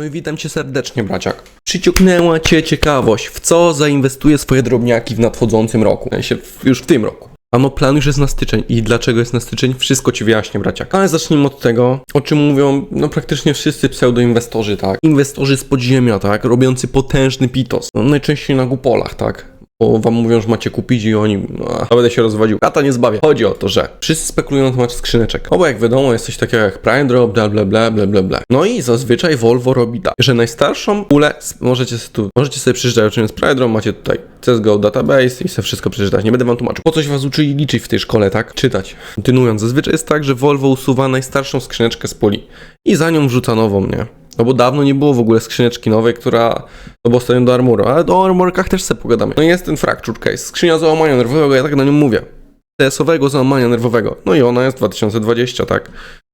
No i witam cię serdecznie, braciak. Przyciągnęła cię ciekawość, w co zainwestuję swoje drobniaki w nadchodzącym roku. W sensie już w tym roku. Ano plan już jest na styczeń i dlaczego jest na styczeń, wszystko ci wyjaśnię, braciak. Ale zacznijmy od tego, o czym mówią no praktycznie wszyscy pseudoinwestorzy, tak? Inwestorzy z podziemia, tak? Robiący potężny pitos. No, najczęściej na gupolach, tak? Wam mówią, że macie kupić i oni, no, a będę się rozwodził. Kata nie zbawię. Chodzi o to, że wszyscy spekulują na temat skrzyneczek. No bo jak wiadomo, jest coś takiego jak Prime Drop, bla bla bla bla bla bla. No i zazwyczaj Volvo robi tak, że najstarszą pulę, możecie, tu, możecie sobie przeczytać, czym jest Prime Drop, macie tutaj CSGO Database i sobie wszystko przeczytać. Nie będę wam tłumaczył. Po coś was uczyli liczyć w tej szkole, tak? Czytać. Kontynuując, zazwyczaj jest tak, że Volvo usuwa najstarszą skrzyneczkę z puli i za nią wrzuca nową, nie? No bo dawno nie było w ogóle skrzyneczki nowej, która, no bo do Armora, ale do Armorkach też sobie pogadamy. No jest ten Fracture Case, skrzynia załamania nerwowego, ja tak na nią mówię. TS-owego załamania nerwowego. No i ona jest 2020, tak?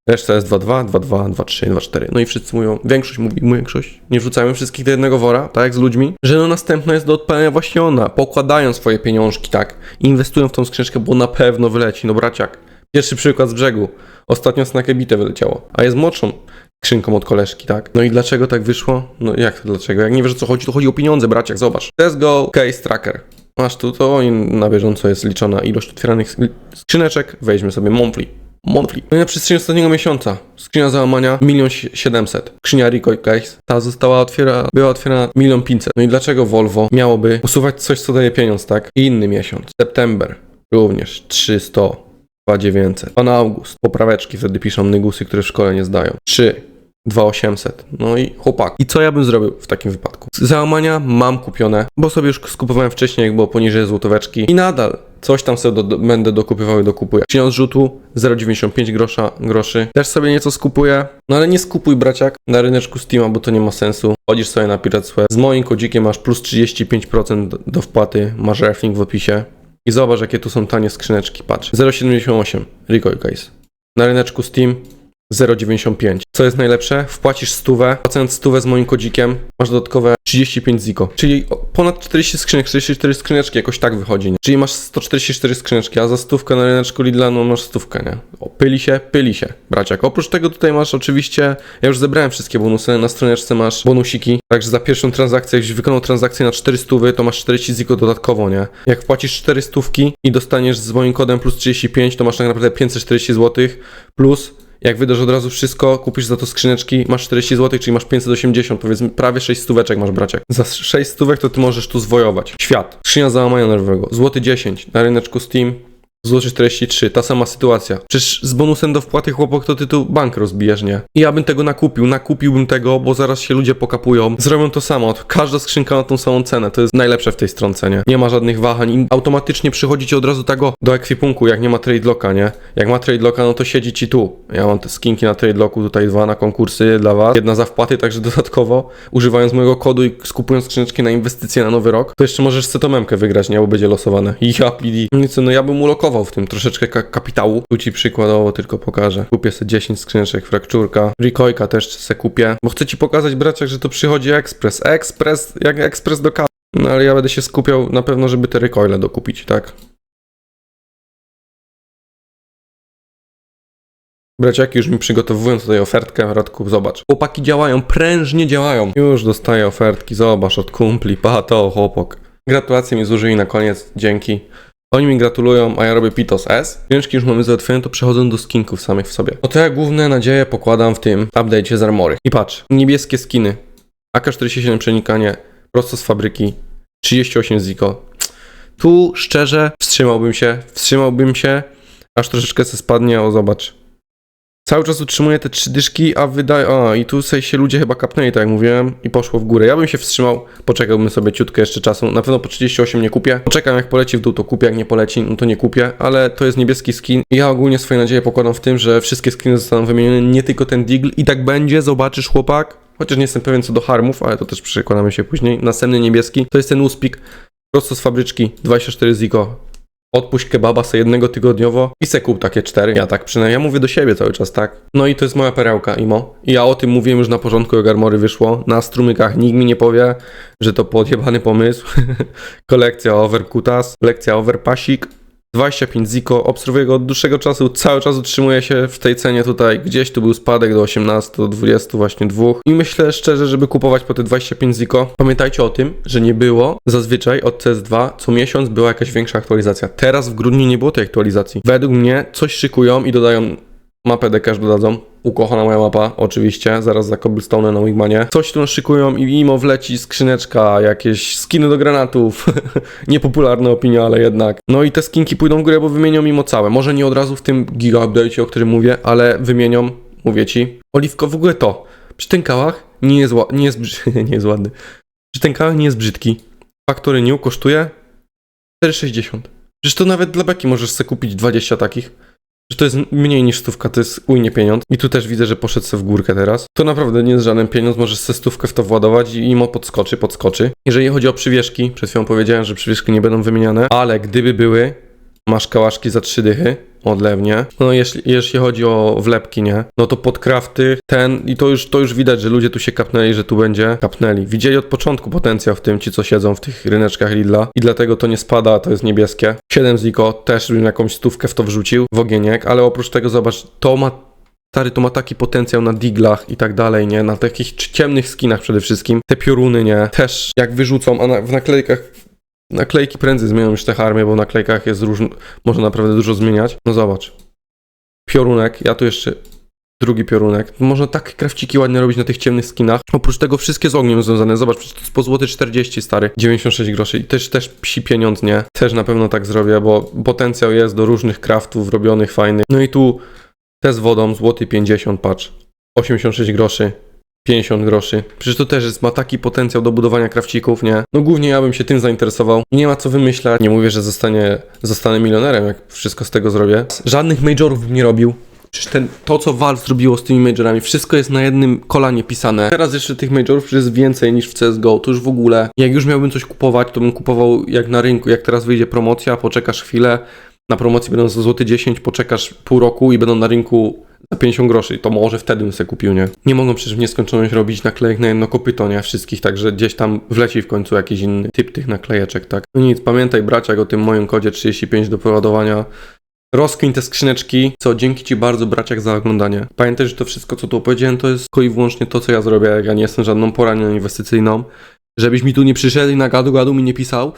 Reszta jest 2.2, 2.2, 2.3, 2.4. No i wszyscy mówią, większość mówi, większość, nie wrzucamy wszystkich do jednego wora, tak jak z ludźmi, że no następna jest do odpalenia właśnie ona. Pokładają swoje pieniążki, tak? Inwestują w tą skrzyneczkę, bo na pewno wyleci, no braciak. Pierwszy przykład z brzegu. Ostatnio Snakebite wyleciało, a jest młodszą skrzynką od koleżki, tak? No i dlaczego tak wyszło? No jak to dlaczego? Jak nie wiesz o co chodzi, to chodzi o pieniądze, braciak, zobacz. Let's go case tracker. Masz tu to na bieżąco jest liczona ilość otwieranych sk- skrzyneczek. Weźmy sobie monthly. Monthly. No i na przestrzeni ostatniego miesiąca skrzynia załamania 1 700 Skrzynia Recoil Case. Ta została otwiera, była otwierana 1 500 No i dlaczego Volvo miałoby usuwać coś, co daje pieniądz, tak? I inny miesiąc. September. Również 300. 2900. Pan August. Popraweczki wtedy piszą nygusy, które w szkole nie zdają. 3. 2800. No i chłopak. I co ja bym zrobił w takim wypadku? Załamania mam kupione, bo sobie już skupowałem wcześniej, jak było poniżej złotóweczki i nadal coś tam sobie do, do, będę dokupywał i dokupuję. Pieniądz rzutu 0,95 grosza, groszy. Też sobie nieco skupuję, no ale nie skupuj braciak na ryneczku Steama, bo to nie ma sensu. Chodzisz sobie na Pirate Sweat. Z moim kodzikiem masz plus 35% do, wpłaty, masz reflink w opisie. I zobacz, jakie tu są tanie skrzyneczki. Patrz. 0,78 Recoil Case. Na ryneczku Steam 0,95. Co jest najlepsze? Wpłacisz stówę, płacąc stówę z moim kodzikiem, masz dodatkowe 35 ziko. Czyli ponad 40 skrzynek, 44 skrzyneczki jakoś tak wychodzi, nie? Czyli masz 144 skrzyneczki, a za stówkę na ryneczku Lidla, no masz stówkę, nie? O, pyli się, pyli się, braciak. Oprócz tego tutaj masz oczywiście, ja już zebrałem wszystkie bonusy, na stroneczce masz bonusiki, także za pierwszą transakcję, jakbyś wykonał transakcję na 400, to masz 40 ziko dodatkowo, nie? Jak wpłacisz 4 stówki i dostaniesz z moim kodem plus 35, to masz tak naprawdę 540 zł plus jak wydasz od razu wszystko, kupisz za to skrzyneczki, masz 40 zł, czyli masz 580, powiedzmy prawie 6 stóweczek masz braciak. Za 6 stówek to ty możesz tu zwojować. Świat. Skrzynia załamania nerwowego. Złoty 10 na ryneczku Steam. Złoty 43, ta sama sytuacja. Przecież z bonusem do wpłaty chłopak to ty tu bank rozbijesz, nie? I ja bym tego nakupił, nakupiłbym tego, bo zaraz się ludzie pokapują. Zrobią to samo, każda skrzynka ma tą samą cenę, to jest najlepsze w tej stronce, nie? Nie ma żadnych wahań i automatycznie przychodzi ci od razu tego do ekwipunku, jak nie ma trade locka, nie? Jak ma trade locka, no to siedzi ci tu. Ja mam te skinki na trade locku, tutaj dwa na konkursy dla was, jedna za wpłaty, także dodatkowo, używając mojego kodu i skupując skrzyneczki na inwestycje na nowy rok, to jeszcze możesz setomemkę wygrać, nie? Bo będzie losowane. I ja, PD. No no ja bym ulokował w tym troszeczkę ka- kapitału. Tu ci przykładowo tylko pokażę. Kupię sobie 10 skrzyneczek, frakczurka. Rikojka też se kupię. Bo chcę ci pokazać, braciak, że to przychodzi ekspres. Ekspres, jak ekspres do kawy. No ale ja będę się skupiał na pewno, żeby te recoile dokupić, tak? Braciaki już mi przygotowują tutaj ofertkę, Radku, zobacz. Chłopaki działają, prężnie działają. Już dostaję ofertki, zobacz, od kumpli, pato, chłopak. Gratulacje mi złożyli na koniec, dzięki. Oni mi gratulują, a ja robię Pitos S. Pieniążki już mamy załatwione, to przechodzą do skinków samych w sobie. To ja główne nadzieje pokładam w tym update'cie z Armory. I patrz, niebieskie skiny. AK-47 przenikanie, prosto z fabryki, 38 ziko. Tu szczerze wstrzymałbym się, wstrzymałbym się, aż troszeczkę se spadnie, o zobacz. Cały czas utrzymuję te trzy dyszki, a wydaje. A, i tu sobie się ludzie chyba kapnęli, tak jak mówiłem, i poszło w górę. Ja bym się wstrzymał, poczekałbym sobie ciutkę jeszcze czasu. Na pewno po 38 nie kupię. Poczekam, jak poleci w dół, to kupię, jak nie poleci, no to nie kupię, ale to jest niebieski skin. Ja ogólnie swoje nadzieje pokładam w tym, że wszystkie skiny zostaną wymienione, nie tylko ten Deagle. I tak będzie, zobaczysz, chłopak. Chociaż nie jestem pewien co do harmów, ale to też przekładamy się później. Następny niebieski to jest ten Uspik, prosto z fabryczki, 24 Ziko. Odpuść kebaba sobie jednego tygodniowo i se kup takie cztery. Ja tak przynajmniej, ja mówię do siebie cały czas, tak? No i to jest moja perełka, Imo. I ja o tym mówiłem już na porządku, jak Armory wyszło. Na strumykach nikt mi nie powie, że to podjebany pomysł. Kolekcja Overkutas, lekcja Overpasik. 25 Ziko, obserwuję go od dłuższego czasu, cały czas utrzymuje się w tej cenie tutaj, gdzieś tu był spadek do 18, do 20 właśnie dwóch i myślę szczerze, żeby kupować po te 25 Ziko. Pamiętajcie o tym, że nie było zazwyczaj od CS2 co miesiąc była jakaś większa aktualizacja. Teraz w grudniu nie było tej aktualizacji. Według mnie coś szykują i dodają Mapę dekaż dodadzą. Ukochana moja mapa, oczywiście, zaraz za cobblestone na Wigmanie. Coś tu szykują i mimo wleci skrzyneczka, jakieś skiny do granatów. Niepopularna opinia, ale jednak. No i te skinki pójdą w górę, bo wymienią mimo całe. Może nie od razu w tym giga update'cie, o którym mówię, ale wymienią, mówię ci. Oliwko, w ogóle to. Przy ten kałach nie jest, nie jest, nie jest ładny. Przy ten kałach nie jest brzydki. Factory New kosztuje 4,60. Przecież to nawet dla beki możesz sobie kupić 20 takich że to jest mniej niż stówka, to jest ujnie pieniądz. I tu też widzę, że poszedł sobie w górkę teraz. To naprawdę nie jest żaden pieniądz, możesz sobie stówkę w to władować i imo podskoczy, podskoczy. Jeżeli chodzi o przywieszki, przed chwilą powiedziałem, że przywieszki nie będą wymieniane, ale gdyby były, masz kałaszki za trzy dychy, odlewnie. No jeśli, jeśli chodzi o wlepki, nie? No to podkrafty, ten i to już, to już widać, że ludzie tu się kapnęli, że tu będzie kapnęli. Widzieli od początku potencjał w tym, ci co siedzą w tych ryneczkach Lidla i dlatego to nie spada, to jest niebieskie. 7 ziko, też bym jakąś stówkę w to wrzucił, w ogieniek, ale oprócz tego zobacz, to ma Stary, to ma taki potencjał na diglach i tak dalej, nie? Na takich ciemnych skinach przede wszystkim. Te pioruny, nie? Też jak wyrzucą, a na, w naklejkach Naklejki prędzej zmienią już te harmie, bo w naklejkach jest różno, można naprawdę dużo zmieniać. No zobacz. Piorunek, ja tu jeszcze drugi piorunek. Można takie krawciki ładnie robić na tych ciemnych skinach. Oprócz tego wszystkie z ogniem związane. Zobacz, to jest po złoty 40 stary. 96 groszy i też, też psi pieniądz, nie? Też na pewno tak zrobię, bo potencjał jest do różnych craftów robionych fajnych. No i tu te z wodą, złoty 50, patrz. 86 groszy. 50 groszy. Przecież to też jest, ma taki potencjał do budowania krawcików, nie? No głównie ja bym się tym zainteresował. Nie ma co wymyślać. Nie mówię, że zostanie, zostanę milionerem, jak wszystko z tego zrobię. Żadnych majorów bym nie robił. Przecież ten, to, co Valve zrobiło z tymi majorami, wszystko jest na jednym kolanie pisane. Teraz jeszcze tych majorów jest więcej niż w CSGO, to już w ogóle. Jak już miałbym coś kupować, to bym kupował jak na rynku. Jak teraz wyjdzie promocja, poczekasz chwilę, na promocji będą złoty 10, poczekasz pół roku i będą na rynku za 50 groszy, to może wtedy bym sobie kupił, nie? Nie mogą przecież w nieskończoność robić naklejek na jedno kopyto, nie? Wszystkich, także gdzieś tam wleci w końcu jakiś inny typ tych naklejeczek, tak? No nic, pamiętaj braciak o tym moim kodzie 35 do poładowania. Rozkmin te skrzyneczki, co dzięki Ci bardzo braciak za oglądanie. Pamiętaj, że to wszystko, co tu opowiedziałem, to jest tylko i wyłącznie to, co ja zrobię, jak ja nie jestem żadną poranią inwestycyjną. Żebyś mi tu nie przyszedł i na gadu gadu mi nie pisał.